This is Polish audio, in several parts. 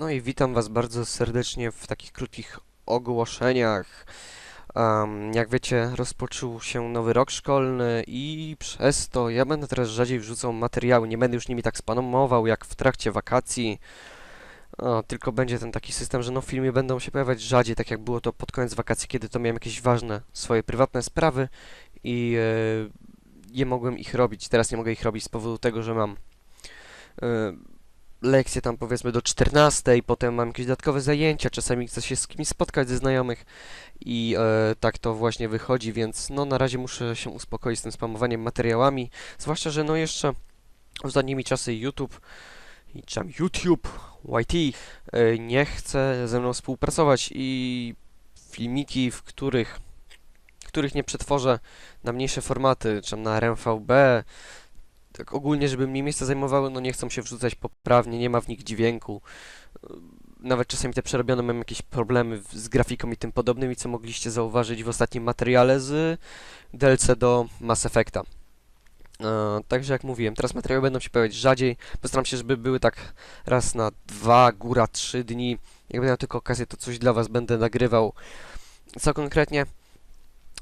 No i witam Was bardzo serdecznie w takich krótkich ogłoszeniach. Em, jak wiecie, rozpoczął się nowy rok szkolny i przez to ja będę teraz rzadziej wrzucał materiały. Nie będę już nimi tak spamował jak w trakcie wakacji. O, tylko będzie ten taki system, że no filmy będą się pojawiać rzadziej, tak jak było to pod koniec wakacji, kiedy to miałem jakieś ważne swoje prywatne sprawy i e, nie mogłem ich robić. Teraz nie mogę ich robić z powodu tego, że mam e, lekcje tam powiedzmy do 14, potem mam jakieś dodatkowe zajęcia, czasami chcę się z kimś spotkać ze znajomych i e, tak to właśnie wychodzi, więc no na razie muszę się uspokoić z tym spamowaniem materiałami, zwłaszcza, że no jeszcze ostatnimi czasy YouTube i tam YouTube, YT e, nie chce ze mną współpracować i filmiki, w których których nie przetworzę na mniejsze formaty, czy na RMVB, tak ogólnie, żeby mi miejsce zajmowały, no nie chcą się wrzucać poprawnie, nie ma w nich dźwięku. Nawet czasami te przerobione mam jakieś problemy z grafiką i tym podobnymi, co mogliście zauważyć w ostatnim materiale z DLC do Mass Effecta. E, Także jak mówiłem, teraz materiały będą się pojawiać rzadziej. Postaram się, żeby były tak raz na dwa, góra trzy dni. Jak będę miał tylko okazję, to coś dla Was będę nagrywał. Co konkretnie?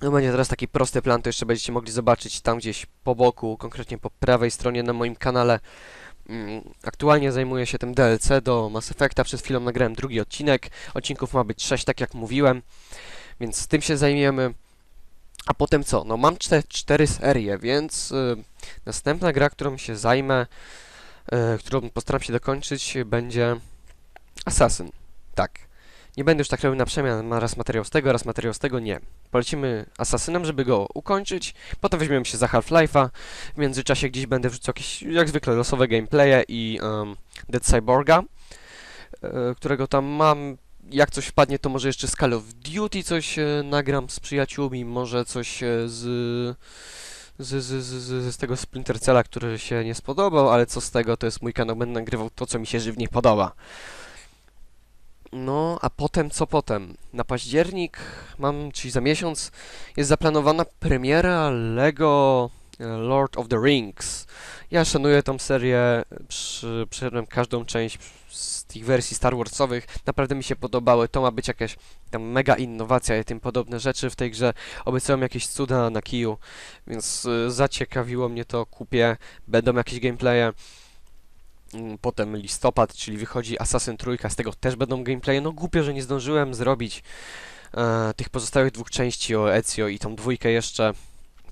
No będzie teraz taki prosty plan, to jeszcze będziecie mogli zobaczyć tam gdzieś po boku, konkretnie po prawej stronie na moim kanale. Mm, Aktualnie zajmuję się tym DLC do Mass Effecta, przed chwilą nagrałem drugi odcinek. Odcinków ma być 6, tak jak mówiłem, więc tym się zajmiemy. A potem co? No mam czte, cztery serie, więc y, następna gra, którą się zajmę, y, którą postaram się dokończyć, będzie Assassin. Tak. Nie będę już tak robił na przemian, raz materiał z tego, raz materiał z tego, nie. Polecimy Assassinem, żeby go ukończyć, potem weźmiemy się za Half-Life'a, w międzyczasie gdzieś będę wrzucał jakieś, jak zwykle, losowe gameplaye i um, Dead Cyborga, e, którego tam mam. Jak coś wpadnie, to może jeszcze z Call of Duty coś e, nagram z przyjaciółmi, może coś e, z, z, z, z, z, z tego Splinter Cella, który się nie spodobał, ale co z tego, to jest mój kanał, będę nagrywał to, co mi się żywnie podoba. No, a potem co potem? Na październik mam, czyli za miesiąc, jest zaplanowana premiera Lego e, Lord of the Rings. Ja szanuję tą serię, przy, każdą część z tych wersji Star Warsowych, naprawdę mi się podobały, to ma być jakaś tam mega innowacja i tym podobne rzeczy w tej grze, obiecują jakieś cuda na kiju, więc y, zaciekawiło mnie to, kupię, będą jakieś gameplaye. Mm, Potem listopad, czyli wychodzi Assassin Trójka, z tego też będą gameplaye. No głupio, że nie zdążyłem zrobić e, tych pozostałych dwóch części o Ezio i tą dwójkę jeszcze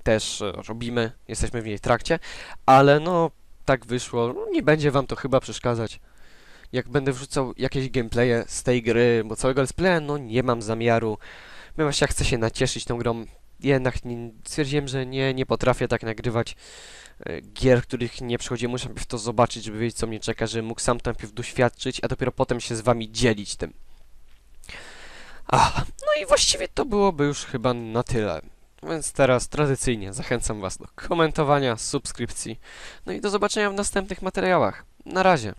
też e, robimy, jesteśmy w jej trakcie, ale no tak wyszło, no, nie będzie wam to chyba przeszkadzać. Jak będę wrzucał jakieś gameplaye z tej gry, bo całego let's playa, no nie mam zamiaru. Ja chcę się nacieszyć tą grą, jednak stwierdziłem, że nie, nie potrafię tak nagrywać e, gier, których nie przychodzi, muszę najpierw to zobaczyć, żeby wiedzieć, co mnie czeka, żebym mógł sam to najpierw doświadczyć, a dopiero potem się z wami dzielić tym. Ach, no i właściwie to byłoby już chyba na tyle. Więc teraz tradycyjnie zachęcam was do komentowania, subskrypcji, no i do zobaczenia w następnych materiałach. Na razie.